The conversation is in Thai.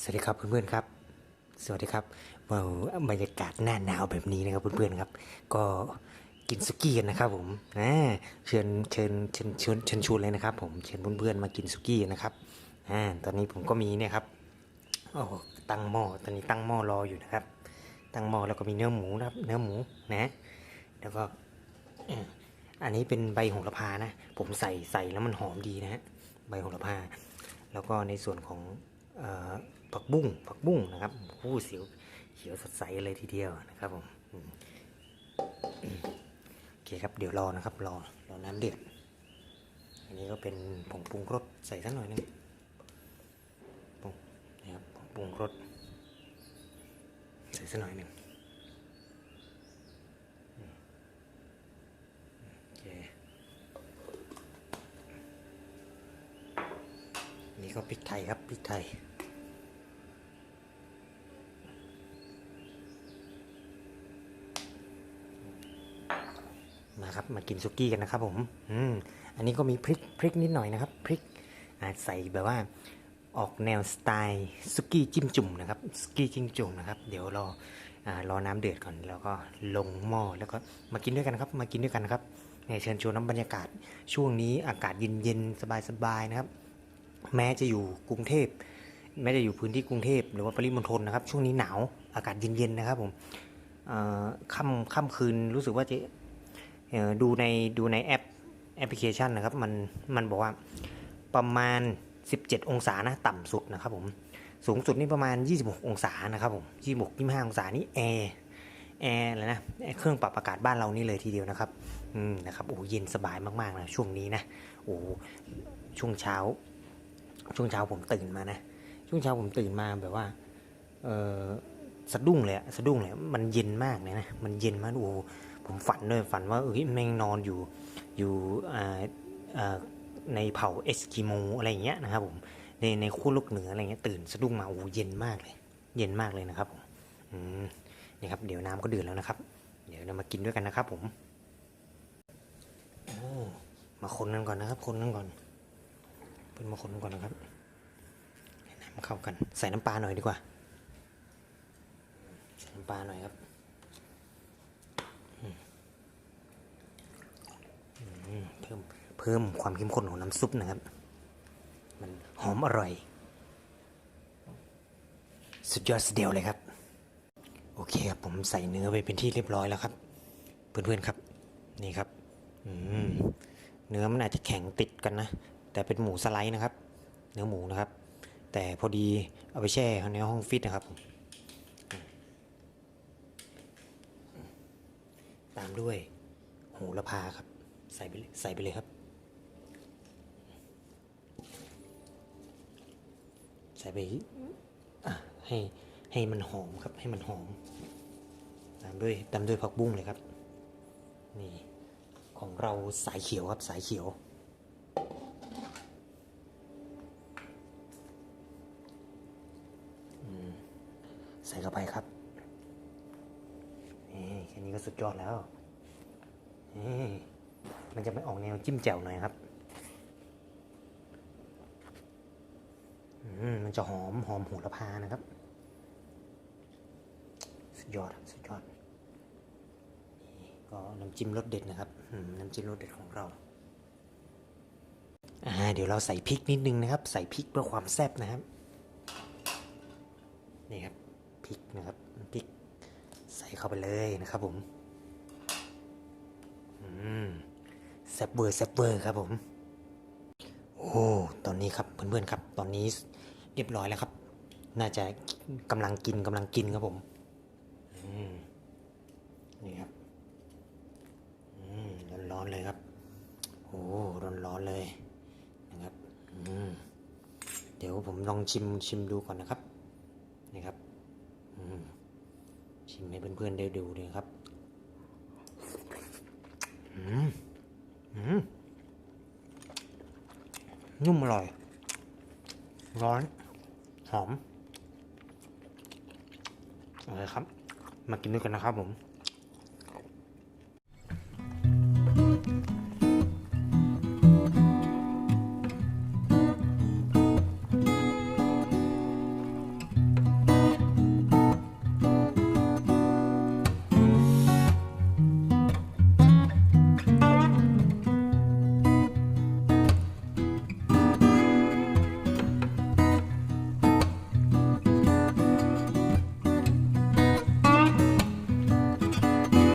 สวัสดีครับเพื่อนๆครับ สวัสดีครับว้าบรรยากาศหน้าหนาวแบบนี้นะครับเพื่อนๆครับ ก็กินสุกี้กันนะครับผมอ่าเชิญเชิญเชิญเชิญเชิญชวนเลยนะครับ ผมเชิญเพื่อนๆมากินสุกี้นะครับอ่าตอนนี้ผมก็มีเนี่ยครับโอ้ตั้งหม้อตอนนี้ตั้งหม้อรออยู่นะครับ ตั้งหม้อแล้วก็มีเนื้อหมูนะครับ เนื้อหมูนะ แล้วก็อันนี้เป็นใบโหระพานะ ผมใส่ใส่แล้วมันหอมดีนะฮะใบโหระพา แล้วก็ในส่วนของ ผักบุ้งผักบุ้งนะครับผู้เสียวเขียวสดใสเลยทีเดียวนะครับผมโอเคครับเดี๋ยวรอนะครับรอรอน้ำเดือดอันนี้ก็เป็นผงปรุงรสใส่สักหน่อยหนึงผงนะครับผงปรุงรสใส่สักหน่อยหนึ่งอืมโอเค นี่ ก็พริกไทยครับพริกไทยมาครับมากินสุกี้กันนะครับผมอืมอันนี้ก็มีพริกพริกนิดหน่อยนะครับพริกอาจใส่แบบว่าออกแนวสไตล์สุกี้จิ้มจุ่มนะครับสุกี้จิ้มจุ่มนะครับเดี๋ยวรออรอน้ำเดือดก่อนแล้วก็ลงหม้อแล้วก็มากินด้วยกันครับมากินด้วยกันนะครับเชิญชวนน้ำบรรยากาศช่วงนี้อากาศเย็นๆสบายๆนะครับ แม้จะอยู่กรุงเทพแม้จะอยู่พื้นที่กรุงเทพหรือว่าปริมณฑลนะครับ ช่วงนี้หนาวอากาศเย็นๆนะครับผมค่ำค่ำคืนรู้สึกว่าจะดูในดูในแอปแอปพลิเคชันนะครับมันมันบอกว่าประมาณ 17 องศานะต่ำสุดนะครับผมสูงสุดนี่ประมาณ 26 องศานะครับผม26 25 องศานี่แอร์แอร์อะไรนะเครื่องปรับอากาศบ้านเรานี่เลยทีเดียวนะครับอืมนะครับโอ้เย็นสบายมากๆนะช่วงนี้นะโอ้ช่วงเช้า ช่วงเช้าผมตื่นมานะ ช่วงเช้าผมตื่นมาแบบว่า เออสะดุ้งเลยอะสะดุ้งเลยมันเย็นมากเลยนะ มันเย็นมากโอ้โหผมฝันด้วยฝันว่าเอ้ยแม่งนอนอยู่อยู่อ่าอ่าในเผ่าเอสกิโมอะไรอย่างเงี้ยนะครับผมในในขั้วโลกเหนืออะไรเงี้ยตื่นสะดุ้งมาโอ้โหเย็นมากเลย เย็นมากเลยนะครับผมอืมนี่ครับเดี๋ยวน้ำก็เดือดแล้วนะครับ เดี๋ยวเรามากินด้วยกันนะครับผมโอ้มาคนกันก่อนนะครับคนกันก่อน ป็นมาคนก่อนนะครับให้น้ำเข้ากัน ใส่น้ำปลาหน่อยดีกว่า ใส่น้ำปลาหน่อยครับเพิ่มเพิ่มความเข้มข้นของน้ำซุปนะครับ มันหอมอร่อย สุดยอดสเดียวเลยครับ โอเคครับผมใส่เนื้อไปเป็นที่เรียบร้อยแล้วครับ เพื่อนๆครับ นี่ครับ อืมเนื้อมันอาจจะแข็งติดกันนะ แต่เป็นหมูสไลด์นะครับ เนื้อหมูนะครับ แต่พอดีเอาไปแช่ในห้องฟิตนะครับ ตามด้วยโหระพาครับ ใส่ไปใส่ไปเลยครับ ใส่ไปให้ให้มันหอมครับ ให้มันหอม ตามด้วยตามด้วยผักบุ้งเลยครับ นี่ของเราสายเขียวครับสายเขียว ใส่เข้าไปครับ นี่แค่นี้ก็สุดยอดแล้ว นี่มันจะไม่ออกแนวจิ้มแจ่วหน่อยครับอืมมันจะหอมหอมโหระพานะครับ สุดยอดสุดยอดนี่ก็น้ำจิ้มรสเด็ดนะครับน้ำจิ้มรสเด็ดของเราอ่าเดี๋ยวเราใส่พริกนิดนึงนะครับ ใส่พริกเพื่อความแซ่บนะครับ นี่ครับ พริกนะครับพริกใส่เข้าไปเลยนะครับผมแซ่บเบอร์แซ่บเบอร์ครับผม โอ้ตอนนี้ครับเพื่อนๆครับ ตอนนี้เรียบร้อยแล้วครับ น่าจะกำลังกินกำลังกินครับผมนี่ครับอืมร้อนๆเลยครับโอ้ร้อนๆเลยนะครับเดี๋ยวผมลองชิมชิมดูก่อนนะครับ นี่ครับ อืม ชิมให้เพื่อนๆได้ดูเลยครับอืมอืมนุ่มอร่อย ร้อน หอมอะไรครับ มากินด้วยกันนะครับผม